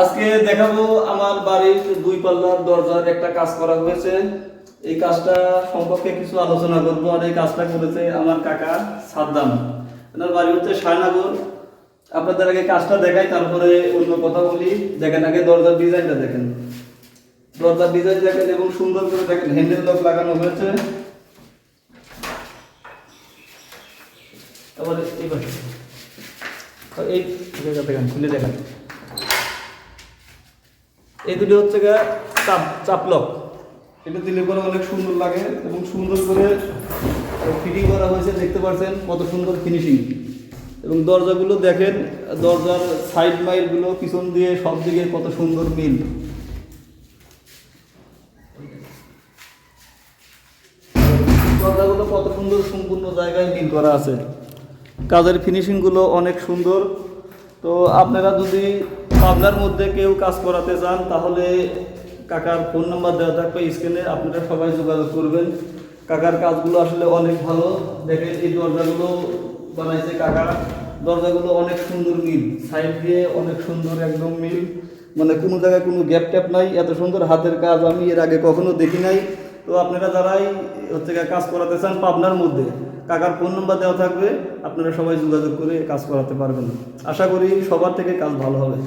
আজকে দেখাবো আমার বাড়ির দুই পাল্লার দরজার একটা কাজ করা হয়েছে। এই কাজটা সম্পর্কে কিছু আলোচনা করব আর এই কাজটা করেছে আমার কাকা সাদ্দাম। ওনার বাড়ি হচ্ছে সায়নগর আপনাদের আগে কাজটা দেখাই, তারপরে অন্য কথা বলি। দেখেন আগে দরজার ডিজাইনটা দেখেন। দরজার ডিজাইন দেখেন এবং সুন্দর করে দেখেন, হ্যান্ডেল লক লাগানো হয়েছে। তারপরে এই দেখেন, খুলে দেখেন এই দুটি হচ্ছে গা চাপ চাপলক এটা দিলে পরে অনেক সুন্দর লাগে এবং সুন্দর করে ফিটিং করা হয়েছে, দেখতে পাচ্ছেন কত সুন্দর ফিনিশিং এবং দরজাগুলো দেখেন, দরজার সাইড মাইলগুলো পিছন দিয়ে সব দিকে কত সুন্দর মিল। দরজাগুলো কত সুন্দর সম্পূর্ণ জায়গায় মিল করা আছে। কাজের ফিনিশিংগুলো অনেক সুন্দর। তো আপনারা যদি পাবনার মধ্যে কেউ কাজ করাতে চান, তাহলে কাকার ফোন নাম্বার দেওয়া থাকবে স্ক্রিনে, আপনারা সবাই যোগাযোগ করবেন। কাকার কাজগুলো আসলে অনেক ভালো। দেখেন এই দরজাগুলো বানাইছে কাকা। দরজাগুলো অনেক সুন্দর মিল। সাইড দিয়ে অনেক সুন্দর একদম মিল। মানে কোনো জায়গায় কোনো গ্যাপ ট্যাপ নাই। এত সুন্দর হাতের কাজ আমি এর আগে কখনো দেখি নাই। তো আপনারা যারাই হচ্ছে কাজ করাতে চান পাবনার মধ্যে, কাকার ফোন নাম্বার দেওয়া থাকবে। আপনারা সবাই যোগাযোগ করে কাজ করাতে পারবেন। আশা করি সবার থেকে কাজ ভালো হবে।